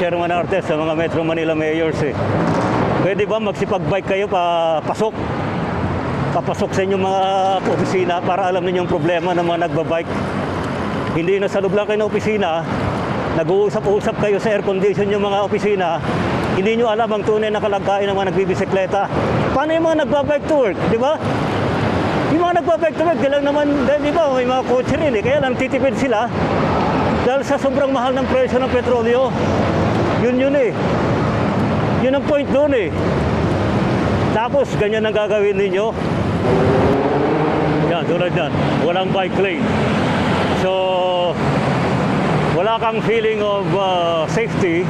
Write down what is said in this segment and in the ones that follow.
Chairman Artes sa mga Metro Manila mayors eh. Pwede ba magsipag-bike kayo pa pasok? Papasok sa inyong mga opisina para alam ninyo yung problema ng mga nagbabike. Hindi na sa lang kayo ng opisina, nag-uusap-usap kayo sa air condition yung mga opisina, hindi nyo alam ang tunay na kalagayan ng mga nagbibisikleta. Paano yung mga nagbabike to work, di ba? Yung mga nagbabike to work, lang naman, di ba, may mga kotse rin eh, kaya lang titipid sila dahil sa sobrang mahal ng presyo ng petrolyo. Yun yun eh. Yun ang point doon eh. Tapos, ganyan ang gagawin ninyo. Yan, tulad yan. Walang bike lane. So, wala kang feeling of uh, safety.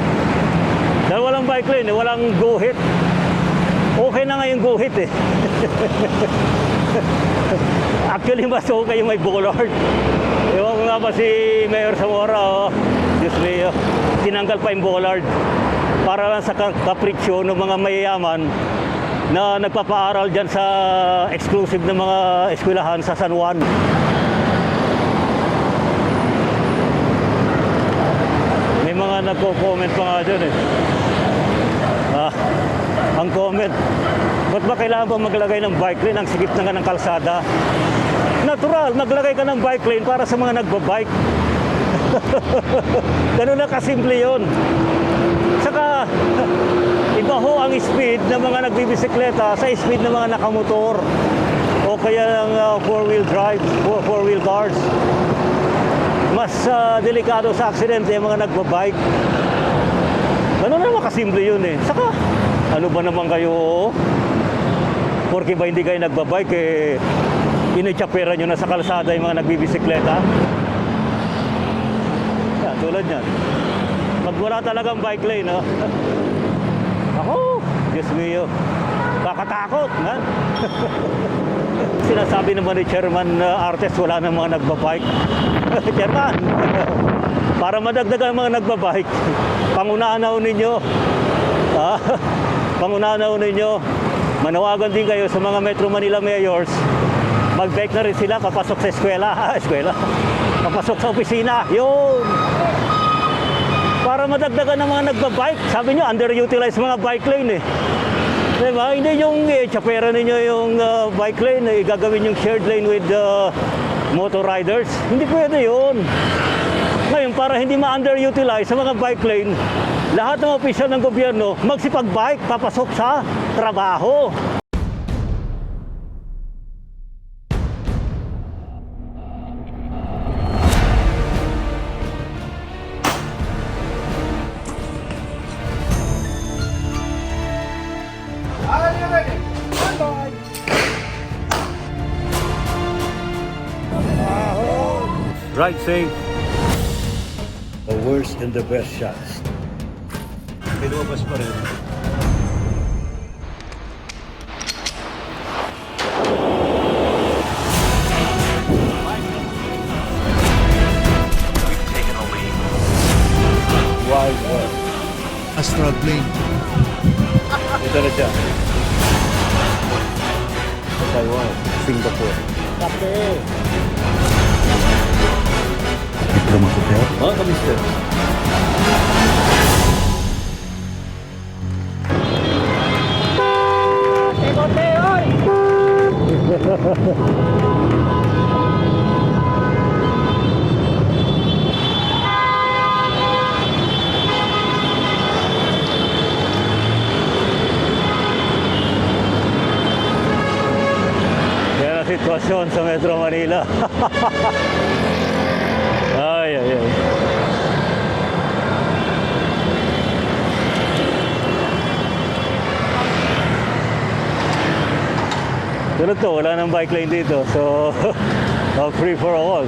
Dahil walang bike lane, eh, walang guhit. Okay na nga yung guhit eh. Actually, mas okay yung may bollard. Ewan ko nga ba si Mayor Zamora, oh. Diyos me, oh. tinanggal pa yung bollard para lang sa ka- kapritsyo ng mga mayayaman na nagpapaaral dyan sa exclusive ng mga eskwelahan sa San Juan. May mga nagko-comment pa nga dyan eh. Ah, ang comment, ba't ba kailangan pa maglagay ng bike lane ang sigip na nga ng kalsada? Natural, maglagay ka ng bike lane para sa mga nagbabike. Ganun na kasimple yun. Saka, iba ho ang speed ng mga nagbibisikleta sa speed ng mga nakamotor o kaya ng uh, four-wheel drive, four- four-wheel cars. Mas uh, delikado sa aksidente yung mga nagbabike. Ganun naman kasimple yun eh. Saka, ano ba naman kayo? Porque ba hindi kayo nagbabike, eh, initsapera nyo na sa kalsada yung mga nagbibisikleta? Tulad yan. Pag wala talagang bike lane, no? Ako, Diyos mio. Kakatakot, na? Sinasabi naman ni Chairman uh, Artes, wala na mga nagbabike. Chairman, para madagdagan ang mga nagbabike, pangunahan na ninyo. Ah, pangunahan na ninyo. Manawagan din kayo sa mga Metro Manila mayors. Mag-bike na rin sila papasok sa eskwela. Ah, eskwela. Papasok sa opisina. Yun. Para madagdagan ng mga nagbabike. Sabi nyo, underutilized mga bike lane eh. Diba? Hindi yung eh, tsapera ninyo yung uh, bike lane, eh, gagawin yung shared lane with uh, motor riders. Hindi pwede yun. Ngayon, para hindi ma-underutilize sa mga bike lane, lahat ng opisyal ng gobyerno magsipag-bike papasok sa trabaho. Ride safe. The worst and the best shots. Pinubas pa rin. Wild West. Astral Plane. Ito na siya. Sa Taiwan, Singapore. Kape! Mga kamister. Yan ang sitwasyon sa Metro Manila. ay, ay, ay. Pero to, wala nang bike lane dito. So, free for all.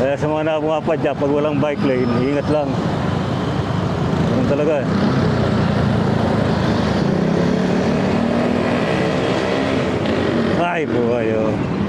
Kaya sa mga nakapungapadya, pag walang bike lane, ingat lang. Ganun talaga eh. Ay, buhay oh.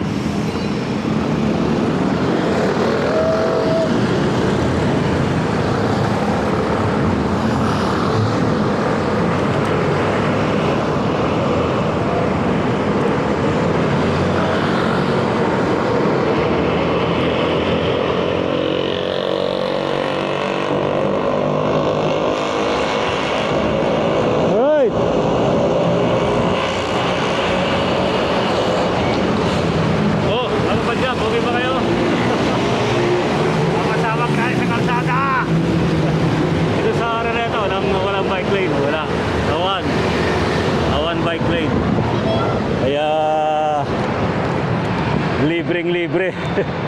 lane, wala. Awan. Awan bike lane. Kaya, libreng-libre.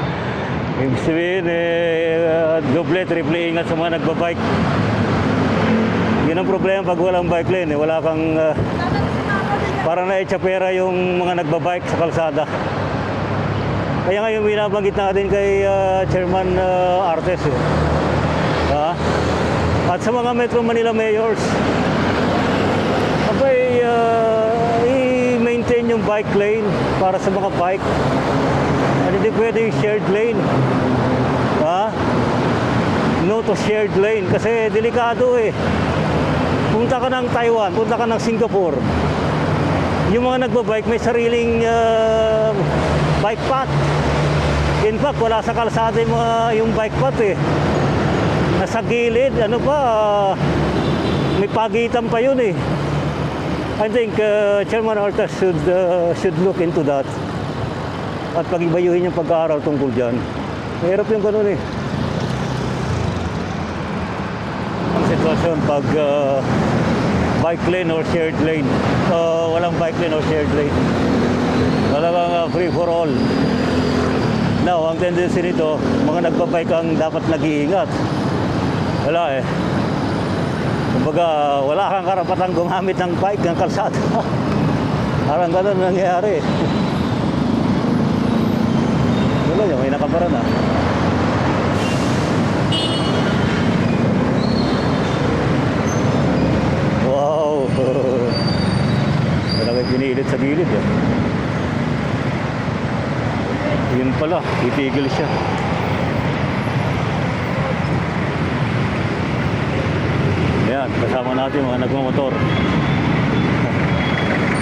Ibig sabihin, eh, doble, triple ingat sa mga nagbabike. Yun ang problema pag walang bike lane. Eh. Wala kang... Ah, uh, para na etsapera yung mga nagbabike sa kalsada. Kaya nga yung binabanggit natin kay uh, Chairman uh, Artes. Eh. Ha? At sa mga Metro Manila mayors, abay, uh, i-maintain yung bike lane para sa mga bike. At hindi pwede yung shared lane. Ha? No to shared lane kasi delikado eh. Punta ka ng Taiwan, punta ka ng Singapore. Yung mga nagbabike may sariling uh, bike path. In fact, wala sa kalsada yung, mga, yung bike path eh. Nasa gilid, ano pa, ah, may pagitan pa yun eh. I think uh, Chairman Artas should, uh, should look into that at pag-ibayuhin yung pag-aaral tungkol dyan. Mahirap yung ganun eh. Ang sitwasyon pag uh, bike lane or shared lane. Uh, walang bike lane or shared lane. Talagang uh, free for all. Now, ang tendency nito, mga nagbabike ang dapat nag-iingat. Wala eh. Kumbaga, wala kang karapatang gumamit ng bike, ng kalsada. Parang ganun nangyayari. Wala yun, may nakabara na. Wow! Talagang pinilit sa gilid eh. Yun pala, titigil siya. Yan, kasama natin mga nagmamotor.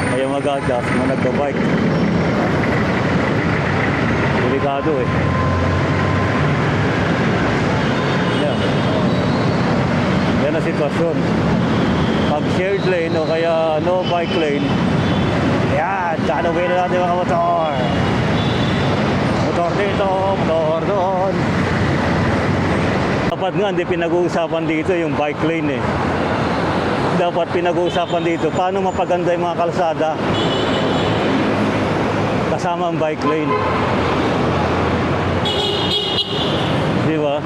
Kaya mag-adjust, mga nagpa-bike. Delikado eh. Yan. Yan ang sitwasyon. Pag shared lane o kaya no bike lane, yan, tanawin na natin mga motor. Motor dito, motor doon. Dapat nga hindi pinag-uusapan dito yung bike lane eh. Dapat pinag-uusapan dito paano mapaganda yung mga kalsada kasama ang bike lane. Di ba?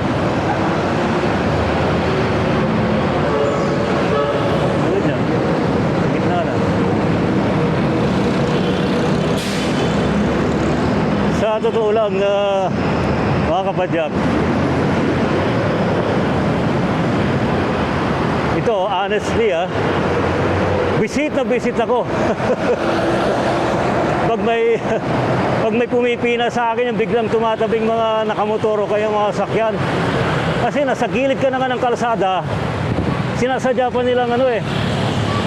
Sa na. Totoo lang, uh, mga kapadyak, ito, honestly ah, visit na visit ako. pag may pag may pumipina sa akin yung biglang tumatabing mga nakamotor o kaya mga sakyan. Kasi nasa gilid ka na ng kalsada, sinasadya pa nilang ano eh,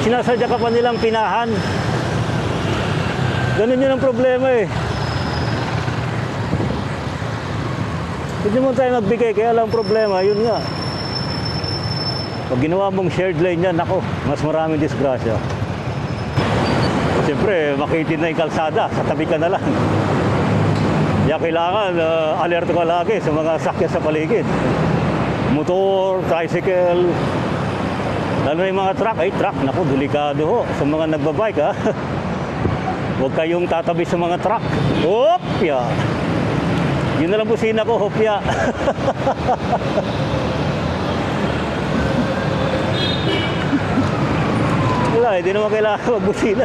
sinasadya ka pa nilang pinahan. Ganun yun ang problema eh. Hindi mo tayo magbigay, kaya lang problema, yun nga. Pag ginawa mong shared lane yan, ako, mas maraming disgrasya. Siyempre, makitid na yung kalsada, sa tabi ka na lang. Kaya kailangan, uh, alerto ka lagi sa mga sakyan sa paligid. Motor, tricycle, lalo na yung mga truck. Ay, truck, naku, delikado ho sa mga nagbabike, ha? Huwag kayong tatabi sa mga truck. Hopya! Yun na lang busina ko, hopya. Wala, hindi naman kailangan magbusina.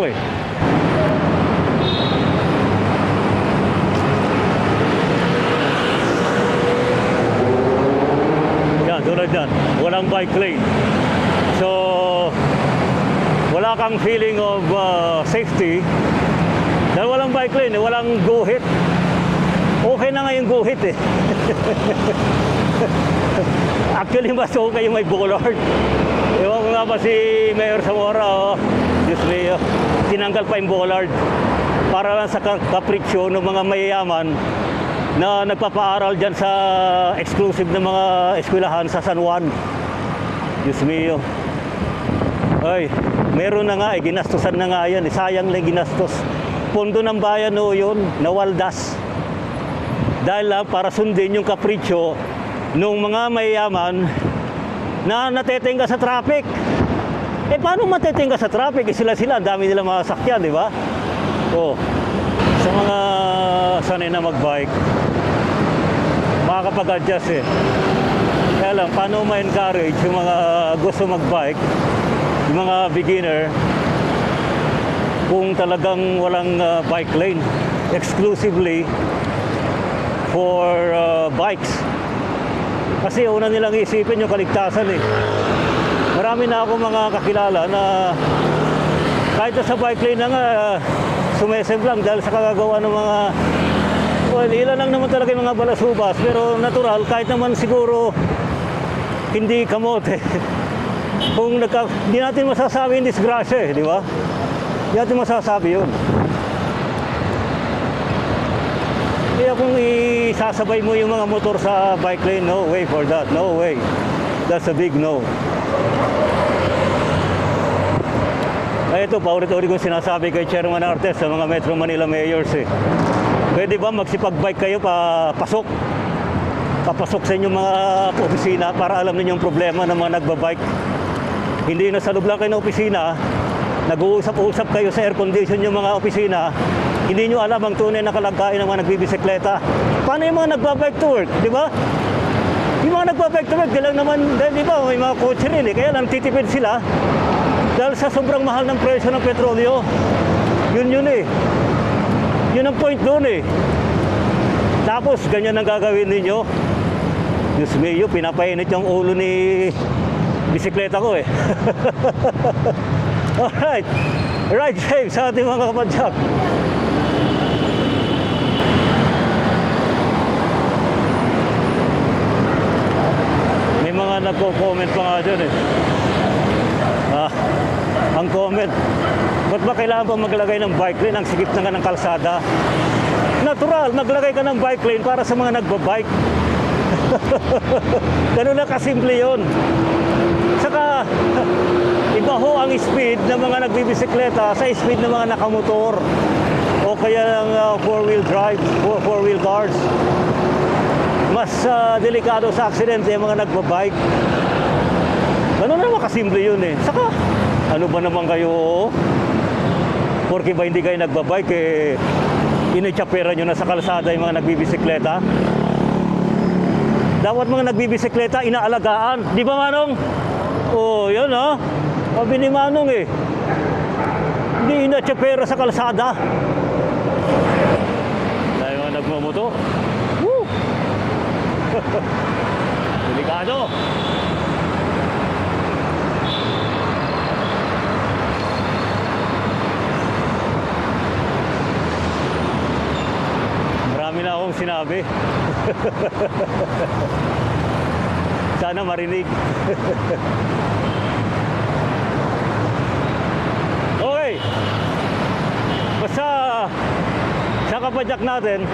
Okay. Yan, tulad yan. Walang bike lane. So, wala kang feeling of uh, safety. Dahil walang bike lane, eh, walang guhit. Okay na nga yung guhit eh. Actually, mas okay yung may bullard. Ewan ko nga ba si Mayor Zamora, oh. Diyos mio, tinanggal pa yung bullard para lang sa ka- kapritsyo ng mga mayayaman na nagpapaaral dyan sa exclusive na mga eskwelahan sa San Juan. Diyos mio. Ay, meron na nga eh, ginastusan na nga yan. eh. Sayang lang ginastos. Pondo ng bayan no yun, nawaldas. Dahil lang para sundin yung kapritsyo ng mga mayayaman na natetenga sa traffic. Eh paano matetenga sa traffic? Eh sila sila, ang dami nila mga sakyan, di ba? Oh. Sa mga sanay na magbike, makakapag-adjust eh. Kaya lang, paano ma-encourage yung mga gusto magbike, yung mga beginner, kung talagang walang uh, bike lane exclusively for uh, bikes. Kasi una nilang isipin yung kaligtasan eh. Marami na ako mga kakilala na kahit sa bike lane na nga, uh, sumesem lang dahil sa kagagawa ng mga well, ilan lang naman talaga yung mga balasubas pero natural kahit naman siguro hindi kamote kung nagka, hindi natin masasabi yung disgrasya eh, di ba? Hindi natin masasabi yun. Kaya kung isasabay mo yung mga motor sa bike lane, no way for that. No way. That's a big no. Ay, ito, paulit-ulit kong sinasabi kay Chairman Artes sa mga Metro Manila mayors eh. Pwede ba magsipag-bike kayo pa pasok? Papasok sa inyong mga opisina para alam niyo yung problema ng mga nagbabike. Hindi na sa lang kayo ng opisina, nag-uusap-usap kayo sa air condition yung mga opisina, hindi nyo alam ang tunay na kalagayan ng mga nagbibisikleta. Paano yung mga nagbabike to work, di ba? Yung mga nagbabike to work, di lang naman, di ba, may mga kotse rin eh, kaya lang titipid sila dahil sa sobrang mahal ng presyo ng petrolyo. Yun yun eh. Yun ang point doon eh. Tapos, ganyan ang gagawin ninyo. Diyos mio, pinapainit yung ulo ni bisikleta ko eh. Alright. Ride safe sa ating mga kapadyak. May mga nagko-comment pa nga dyan eh. Ah, ang comment, ba't ba kailangan pa maglagay ng bike lane ang sigit na nga ng kalsada? Natural, maglagay ka ng bike lane para sa mga nagbabike. Ganun na kasimple yun. Saka, iba ho ang speed ng mga nagbibisikleta sa speed ng mga nakamotor o kaya ng uh, four-wheel drive, four- four-wheel cars. Mas uh, delikado sa aksidente yung mga nagbabike. Ganun naman kasimple yun eh. Saka, ano ba naman kayo? Porque ba hindi kayo nagbabike eh, initsapera nyo na sa kalsada yung mga nagbibisikleta? Dapat mga nagbibisikleta, inaalagaan. Di ba, Manong? Oo, oh, yun ha. Sabi ni Manong eh. Hindi inatsapera sa kalsada. Dahil mga nagmamoto. Woo! Delikado. Marami na akong sinabi. Sana marinig. okay. Basta sa kapadyak natin,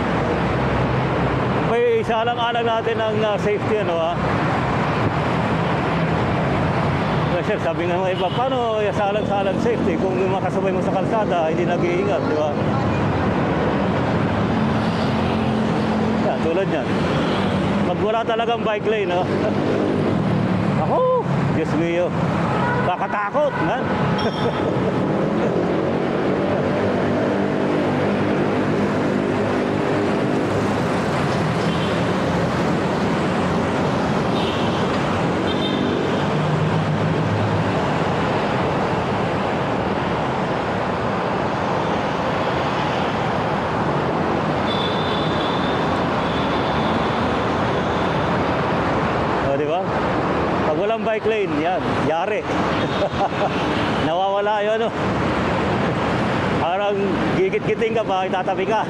may isa lang alang natin ang uh, safety ano ha. Kasi sabi nga ng iba, paano salang-salang safety kung makasabay mo sa kalsada, hindi nag-iingat, di ba? Tulad yan. Pag wala talagang bike lane, no? Ako, Diyos mio. Kakatakot, man. O, di ba? Pag walang bike lane, yan, yari. Nawawala yun, ano? Parang gigit-giting ka pa, itatabi ka.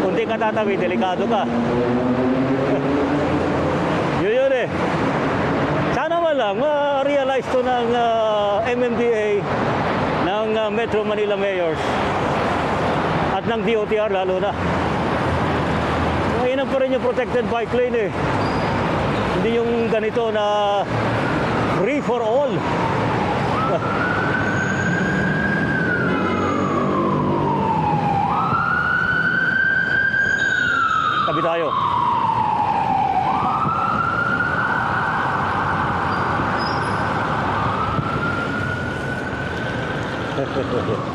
Kung di ka tatabi, delikado ka. yun yun eh. Sana man lang, ma-realize to ng ah, MMDA, ng ah, Metro Manila Mayors, at ng DOTR lalo na. Ay, mainam pa rin yung protected bike lane eh. Hindi yung ganito na free for all. Tabi tayo. So,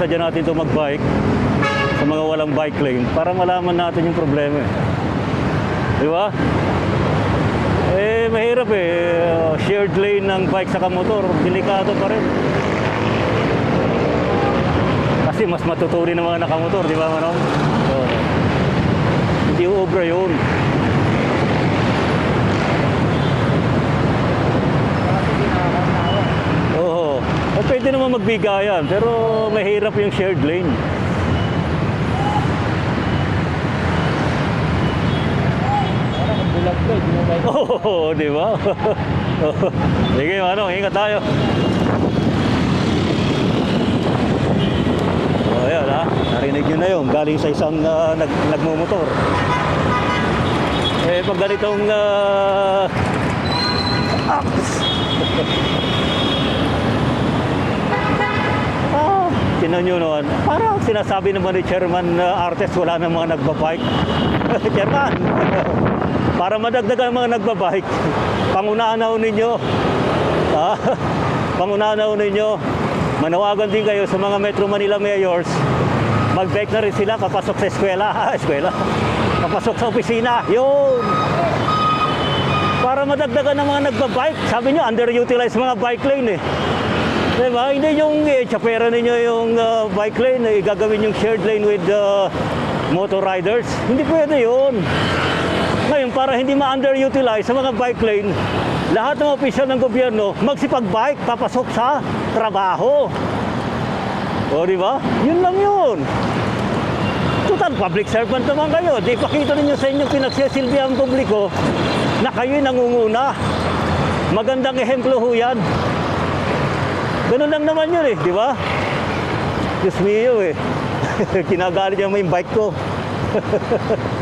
sinasadya natin ito mag-bike sa mga walang bike lane para malaman natin yung problema. eh. Di ba? Eh, mahirap eh. Shared lane ng bike sa motor, delikado pa rin. Kasi mas matuturi ng mga nakamotor, di ba, Manong? So, hindi obra yun. Oo. Eh, pwede naman magbigayan, pero mahirap yung shared lane. Oo, di ba? Sige, ano, ingat tayo. O, ayan, ha? Narinig nyo na yun. Galing sa isang ah, nag, nagmumotor. Eh, pag ganitong... ah, ups! tinan nyo naman. Parang sinasabi naman ni Chairman ah, Artes, wala na mga nagbabike. Chairman, para madagdagan ang mga nagbabike, pangunahan na ninyo. Ah, pangunahan na ninyo. Manawagan din kayo sa mga Metro Manila mayors. Mag-bike na rin sila papasok sa eskwela. Ah, eskwela. Papasok sa opisina. Yun. Para madagdagan ng mga nagbabike. Sabi nyo, underutilized mga bike lane eh. Diba? Hindi yung eh, tsapera ninyo yung ah, bike lane, eh, gagawin yung shared lane with uh, motor riders. Hindi pwede yun. Ngayon, para hindi ma-underutilize sa mga bike lane, lahat ng opisyal ng gobyerno magsipag-bike papasok sa trabaho. O, di ba? Yun lang yun. Total, public servant naman kayo. Di pakita ninyo sa inyong pinagsisilbihan publiko na kayo'y nangunguna. Magandang ehemplo ho yan. Ganun lang naman yun eh, di ba? Diyos mio eh. Kinagalit niya mo yung bike ko.